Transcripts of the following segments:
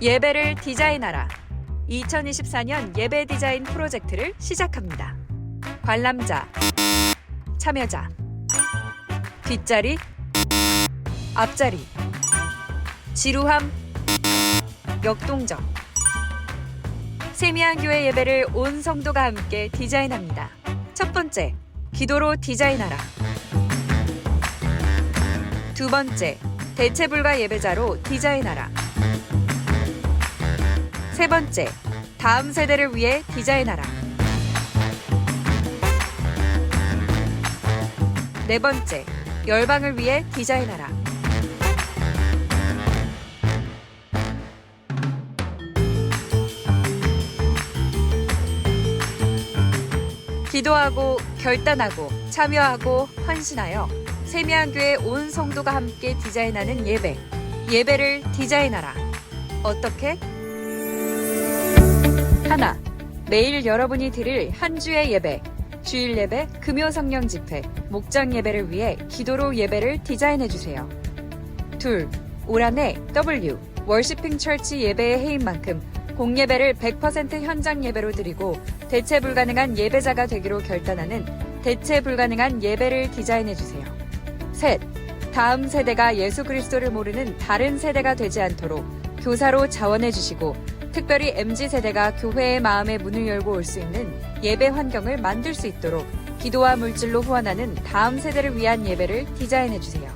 예배를 디자인하라. 2024년 예배 디자인 프로젝트를 시작합니다. 관람자, 참여자, 뒷자리, 앞자리, 지루함, 역동적. 세미한 교회 예배를 온 성도가 함께 디자인합니다. 첫 번째, 기도로 디자인하라. 두 번째, 대체 불가 예배자로 디자인하라. 세 번째, 다음 세대를 위해 디자인하라. 네 번째, 열방을 위해 디자인하라. 기도하고 결단하고 참여하고 헌신하여 세미한 교회 온 성도가 함께 디자인하는 예배. 예배를 디자인하라. 어떻게? 하나. 매일 여러분이 드릴 한 주의 예배, 주일 예배, 금요 성령 집회, 목장 예배를 위해 기도로 예배를 디자인해 주세요. 둘. 올 한해 W 월시핑 철치 예배의 해인 만큼 공예배를 100% 현장 예배로 드리고 대체 불가능한 예배자가 되기로 결단하는 대체 불가능한 예배를 디자인해 주세요. 셋. 다음 세대가 예수 그리스도를 모르는 다른 세대가 되지 않도록 교사로 자원해 주시고 특별히 MZ 세대가 교회의 마음의 문을 열고 올 수 있는 예배 환경을 만들 수 있도록 기도와 물질로 후원하는 다음 세대를 위한 예배를 디자인해 주세요.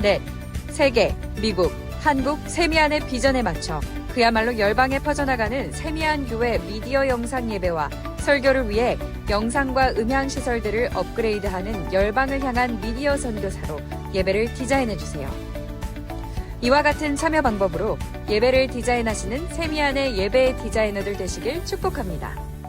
넷. 세계, 미국, 한국 세미안의 비전에 맞춰 그야말로 열방에 퍼져나가는 세미안 교회 미디어 영상 예배와 설교를 위해 영상과 음향 시설들을 업그레이드하는 열방을 향한 미디어 선교사로 예배를 디자인해 주세요. 이와 같은 참여 방법으로 예배를 디자인하시는 세미안의 예배 디자이너들 되시길 축복합니다.